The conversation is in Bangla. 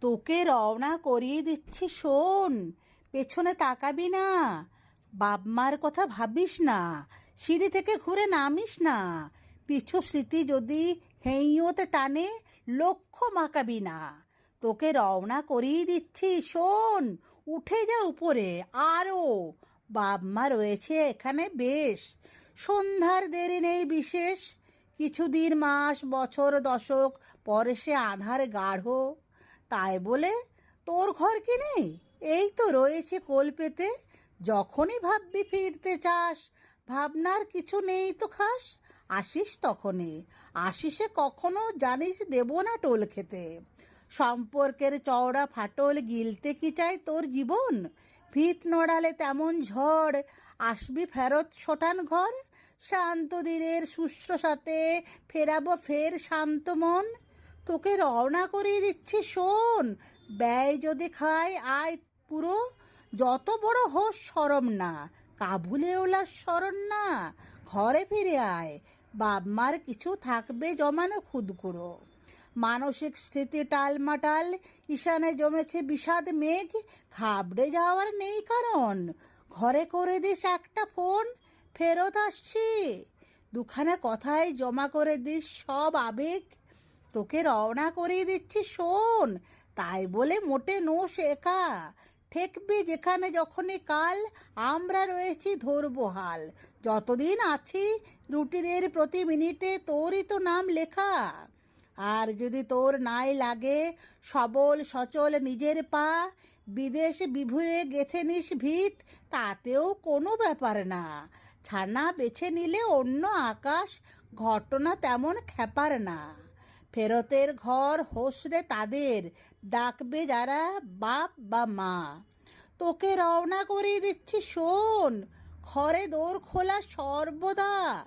তোকে রওনা করিয়ে দিচ্ছি, শোন। পেছনে তাকাবি না। বাপমার কথা ভাবিস না। সিঁড়ি থেকে ঘুরে নামিস না। পিছু স্মৃতি যদি হেইয়তে টানে, লক্ষ্য মাকাবি না। তোকে রওনা করিয়ে দিচ্ছি, শোন। উঠে যা উপরে আরও বাপমা রয়েছে এখানে বেশ। সন্ধ্যার দেরি নেই বিশেষ। কিছুদিন মাস, বছর, দশক পরে সে আধার গাঢ় তাই বলে তোর ঘর কি নেই? এই তো রয়েছে কোল পেতে। যখনই ভাববি ফিরতে চাস, ভাবনার কিছু নেই তো খাস। আসিস তখনই। আসিসে কখনো জানিস দেব না টোল খেতে। সম্পর্কের চওড়া ফাটল গিলতে কি চাই তোর জীবন? ভিত নড়ালে তেমন ঝড়। আসবি ফেরত শোটান ঘর। শান্ত দিনের শুশ্রূষাতে ফেরাবো ফের শান্ত মন। তোকে রওনা করিয়ে দিচ্ছি, শোন। ব্যয় যদি খায়, আয় পুরো। যত বড় হোস, সরম না। কাবুলে ওলার স্মরণ না। ঘরে ফিরে আয়। বাপমার কিছু থাকবে, জমানো খুদকুড়ো মানসিক স্মৃতি টালমাটাল, ঈশানে জমেছে বিষাদ মেঘ, ঘাবড়ে যাওয়ার নেই কারণ। ঘরে করে দিস একটা ফোন, ফেরত আসছি। দুখানা কথায় জমা করে দিস সব আবেগ। তোকে রওনা করিয়ে দিচ্ছি, শোন। তাই বলে মোটে নো শেখা। ঠেকবি যেখানে যখনই কাল, আমরা রয়েছি ধরবো হাল। যতদিন আছি, রুটিনের প্রতি মিনিটে তোরই তো নাম লেখা। আর যদি তোর নাই লাগে, সবল সচল নিজের পা, বিদেশ বিভুয়ে গেথে নিস ভিত, তাতেও কোনো ব্যাপার না। ছানা বেছে নিলে অন্য আকাশ, ঘটনা তেমন খেপার না। ফেরতের ঘর হোসরে তাদের, ডাকবে যারা বাপ বা মা। তোকে রওনা করিয়ে দিচ্ছি, শোন, ঘরে দোর খোলা সর্বদা।